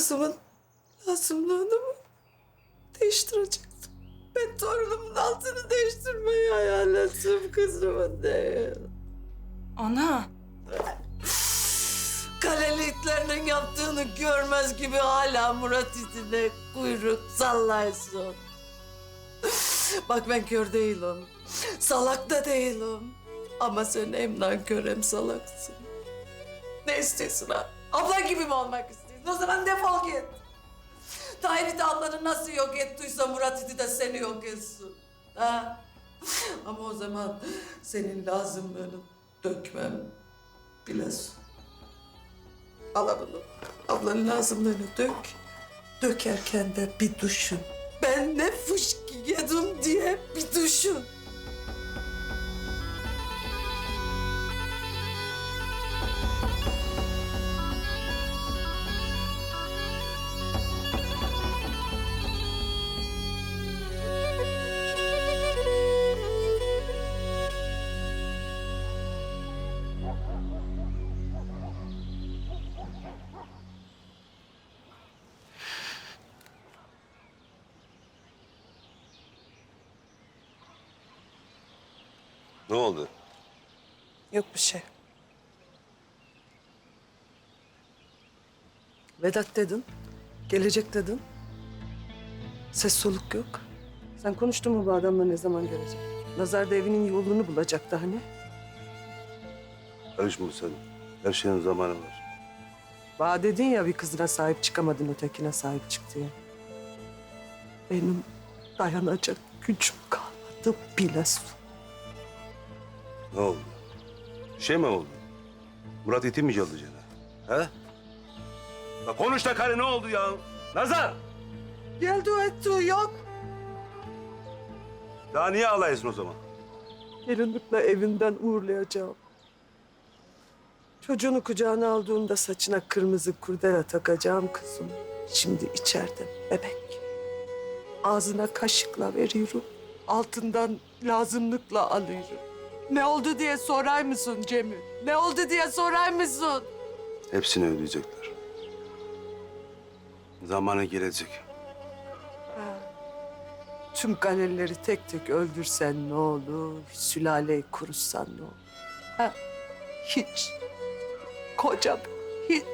Kızımın lazımlığını mı değiştirecektim? Ben torunumun altını değiştirmeyi hayal ettim kızımın değil. Ana. Kaleliklerinin yaptığını görmez gibi hala Murat itine kuyruk sallaysın. Bak ben kör değilim. Salak da değilim. Ama sen hem nankör hem salaksın. Ne istiyorsun ha? Ablan gibi mi olmak istiyorsun? O zaman defol git. Tahir de ablanı nasıl yok ettiyse Murat iti de seni yok etsin. Ha? Ama o zaman senin lazımlığını dökmem bilesin. Al bunu. Ablanın lazımlığını dök. Dökerken de bir düşün. Ben ne fışkı Ne oldu? Yok bir şey. Vedat dedin. Gelecek dedin. Ses soluk yok. Sen konuştun mu bu adamla ne zaman gelecek? Nazar da evinin yolunu bulacaktı hani. Karışma sen. Her şeyin zamanı var. Bana dedin ya bir kızına sahip çıkamadın ötekine sahip çık diye. Benim dayanacak gücüm kalmadı bilesin. Ne oldu? Bir şey mi oldu? Murat iti mi çaldı He? Ya konuş da karı ne oldu ya? Nazar! Geldi etti yok. Daha niye ağlayasın o zaman? Gelinlikle evinden uğurlayacağım. Çocuğunu kucağına aldığında saçına kırmızı kurdele takacağım kızım. Şimdi içeride bebek. Ağzına kaşıkla veriyorum. Altından lazımlıkla alıyorum. Ne oldu diye sorar mısın Cemil? Ne oldu diye sorar mısın? Hepsini ödeyecekler. Zamanı gelecek. Tüm kaleleri tek tek öldürsen ne olur? Sülaleyi kurutsan ne olur? Ha? Hiç. Kocam hiç.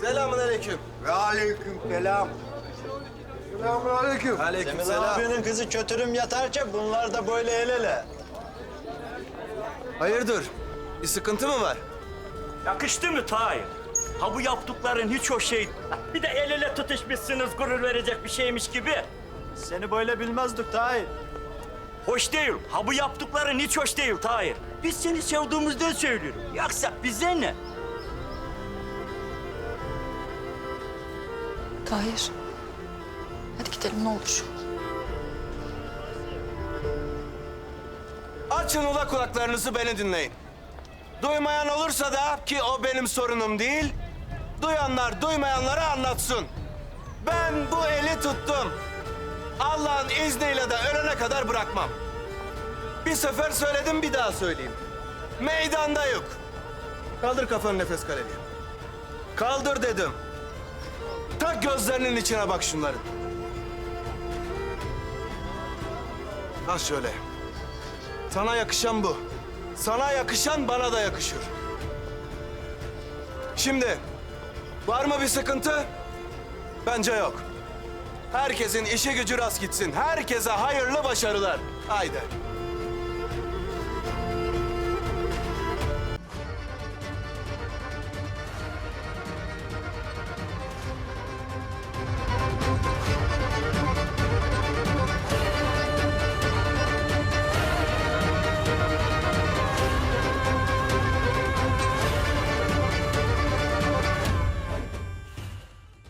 Selamun aleyküm. Ve aleyküm selam. Selamun aleyküm. Aleyküm Cemil selam. abinin kızı kötürüm yatarken bunlar da böyle el ele. Hayırdır? Bir sıkıntı mı var? Yakıştı mı Tahir? Ha bu yaptıkların hiç hoş şey. Bir de el ele tutuşmuşsunuz gurur verecek bir şeymiş gibi. Seni böyle bilmezdik Tahir. Hoş değil. Ha bu yaptıkların hiç hoş değil Tahir. Biz seni sevdiğimizden söylüyorum. Yoksa bize ne? Tahir. Hadi gidelim ne olur. Açın ula kulaklarınızı beni dinleyin. Duymayan olursa da ki o benim sorunum değil. Duyanlar duymayanlara anlatsın. Ben bu eli tuttum. Allah'ın izniyle de ölene kadar bırakmam. Bir sefer söyledim bir daha söyleyeyim. Meydanda yok. Kaldır kafanı nefes kalemi. Kaldır dedim. Tak gözlerinin içine bak şunların. Ha şöyle. Sana yakışan bu. Sana yakışan bana da yakışır. Şimdi var mı bir sıkıntı? Bence yok. Herkesin işi gücü rast gitsin. Herkese hayırlı başarılar. Haydi.